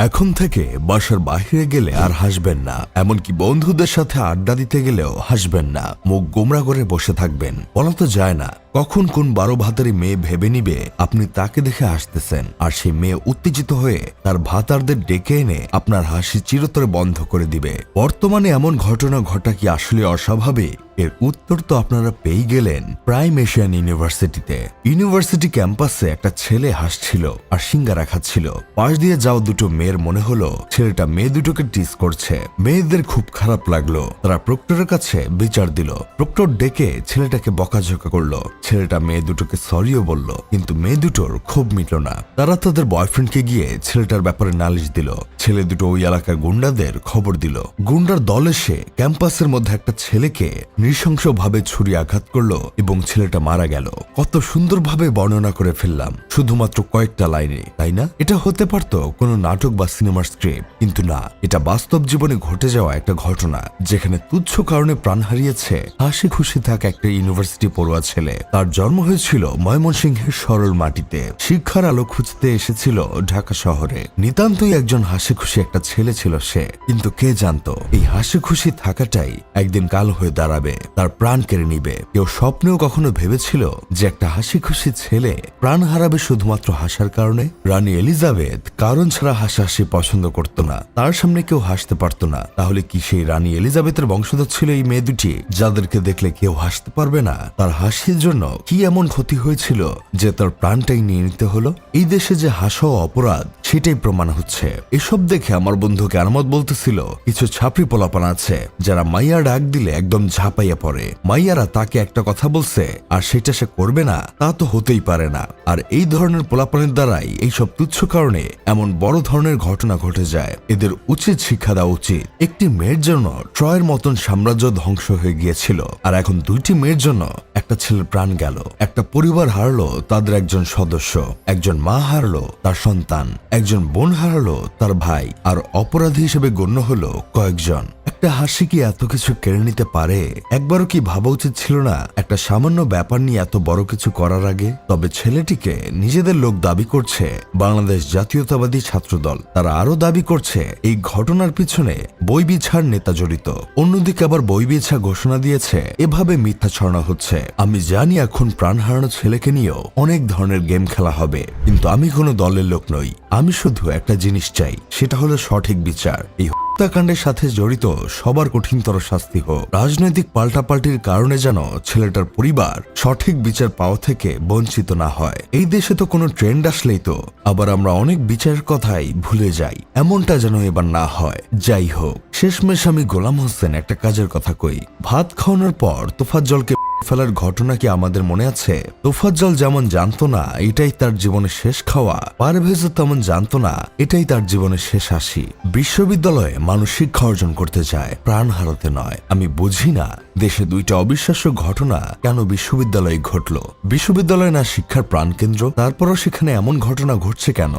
এখন থেকে বাসার বাহিরে গেলে আর হাসবেন না। এমনকি বন্ধুদের সাথে আড্ডা দিতে গেলেও হাসবেন না। মুখ গোমরা করে বসে থাকবেন। বলা তো যায় না কখন কোন বারো ভাতারি মেয়ে ভেবে নিবে আপনি তাকে দেখে আসতেছেন আর সেই মেয়ে উত্তেজিত হয়ে তার ভাতারদের ডেকে এনে আপনার হাসি চিরতরে বন্ধ করে দিবে। বর্তমানে এমন ঘটনা ঘটা কি আসলে অস্বাভাবিক? এর উত্তর তো আপনারা পেয়ে গেলেন প্রাইম এশিয়ান ইউনিভার্সিটিতে। ইউনিভার্সিটি ক্যাম্পাসে একটা ছেলে হাসছিল আর সিঙ্গারা খাচ্ছিল। পাশ দিয়ে যাওয়া দুটো মেয়ের মনে হলো ছেলেটা মেয়ে দুটোকে টিস করছে। মেয়েদের খুব খারাপ লাগল। তারা প্রক্টরের কাছে বিচার দিল। প্রক্টর ডেকে ছেলেটাকে বকাঝকা করল। ছেলেটা মেয়ে দুটোকে সরিও বলল, কিন্তু মেয়ে দুটোর ক্ষোভ মিটল না। তারা তাদের বয়ফ্রেন্ডকে গিয়ে ছেলেটার ব্যাপারে নালিশ দিল। ছেলে দুটো ওই এলাকার গুন্ডাদের খবর দিল। গুন্ডার দল এসে ক্যাম্পাসের মধ্যে একটা ছেলেকে নৃশংসভাবে ছুরি আঘাত করল এবং ছেলেটা মারা গেল। কত সুন্দরভাবে বর্ণনা করে ফেললাম, শুধুমাত্র কয়েকটা লাইনে, তাই না? এটা হতে পারত কোনো নাটক বা সিনেমার স্ক্রিপ্ট কিন্তু না, এটা বাস্তব জীবনে ঘটে যাওয়া একটা ঘটনা, যেখানে তুচ্ছ কারণে প্রাণ হারিয়েছে হাসি খুশি থাকা একটা ইউনিভার্সিটি পড়ুয়া ছেলে। তার জন্ম হয়েছিল ময়মনসিংহের সরল মাটিতে। শিক্ষার আলো খুঁজতে এসেছিল ঢাকা শহরে। নিতান্তই একজন হাসি খুশি একটা ছেলে ছিল সে। কিন্তু কে জানতো, এই হাসি খুশি থাকাটাই একদিন কাল হয়ে দাঁড়াবে। তার প্রাণ কেড়ে নিবে। কেউ স্বপ্নেও কখনো ভেবেছিল যে একটা হাসি খুশি ছেলে প্রাণ হারাবে শুধুমাত্র হাসার কারণে। রানী এলিজাবেথ কারণ ছাড়া হাসাহাসি পছন্দ করত না। তার সামনে কেউ হাসতে পারত না। তাহলে কি সেই রানী এলিজাবেথের বংশধর ছিল এই মেয়ে দুটি, যাদেরকে দেখলে কেউ হাসতে পারবে না? তার হাসির জন্য কি এমন ক্ষতি হয়েছিল যে তার প্রাণটাই নিয়ে নিতে হলো? এই দেশে যে হাসাও অপরাধ, সেটাই প্রমাণ হচ্ছে। এসব দেখে আমার বন্ধু কেরামত বলতেছিল, কিছু ছাপড়ি পোলাপান আছে, যারা মাইয়া ডাক দিলে একদম ঝাঁপাইয়া পড়ে। মাইয়ারা তাকে একটা কথা বলছে, আর সেটা সে করবে না, তা তো হতেই পারে না। আর এই ধরনের পোলাপানের দ্বারাই এইসব তুচ্ছ কারণে এমন বড় ধরনের ঘটনা ঘটে যায়। এদের উচিত শিক্ষা দেওয়া উচিত। একটি মেয়ের জন্য ট্রয়ের মতন সাম্রাজ্য ধ্বংস হয়ে গিয়েছিল, আর এখন দুইটি মেয়ের জন্য একটা ছেলের প্রাণ গেল, একটা পরিবার হারলো, তাদের একজন সদস্য, একজন মা হারলো, তার সন্তান, একজন বোন হারালো, তার ভাই, আর অপরাধী হিসেবে গণ্য হলো কয়েকজন। একটা হাসি কি এত কিছু কেড়ে নিতে পারে? একবারও কি ভাবা উচিত ছিল না? একটা সামান্য ব্যাপার নিয়ে এত বড় কিছু করার আগে? তবে ছেলেটিকে নিজেদের লোক দাবি করছে বাংলাদেশ জাতীয়তাবাদী ছাত্রদল। তারা আরও দাবি করছে, এই ঘটনার পিছনে বই বিছার নেতা জড়িত। অন্যদিকে আবার বই বিছা ঘোষণা দিয়েছে, এভাবে মিথ্যা ছড়ানো হচ্ছে। আমি জানি এখন প্রাণ হারানো ছেলেকে নিয়েও অনেক ধরনের গেম খেলা হবে, কিন্তু আমি কোনো দলের লোক নই। আমি শুধু একটা জিনিস চাই, সেটা হলো সঠিক বিচার। এই হত্যাকাণ্ডের সাথে জড়িত সবার কঠিনতর শাস্তি হোক। রাজনৈতিক পাল্টাপাল্টির কারণে যেন ছেলেটার পরিবার সঠিক বিচার পাওয়া থেকে বঞ্চিত না হয়। এই দেশে তো কোনো ট্রেন্ড আসলেই তো। আবার আমরা অনেক বিচারের কথাই ভুলে যাই। এমনটা যেন এবার না হয়। যাই হোক। শেষমেশ আমি গোলাম হোসেন একটা কাজের কথা কই। ভাত খাওয়ানোর পর তোফাজ্জলকে ফেলার ঘটনা কি আমাদের মনে আছে? তোফাজ্জল যেমন জানতো না, এটাই তার জীবনের শেষ খাওয়া। পারভেজও তেমন জানতো না, এটাই তার জীবনের শেষ হাসি। বিশ্ববিদ্যালয়ে মানুষ শিক্ষা অর্জন করতে চায়, প্রাণ হারাতে নয়। আমি বুঝি না, দেশে দুইটা অবিশ্বাস্য ঘটনা কেন বিশ্ববিদ্যালয়ে ঘটলো? বিশ্ববিদ্যালয় না শিক্ষার প্রাণকেন্দ্র? তারপরও সেখানে এমন ঘটনা ঘটছে কেন?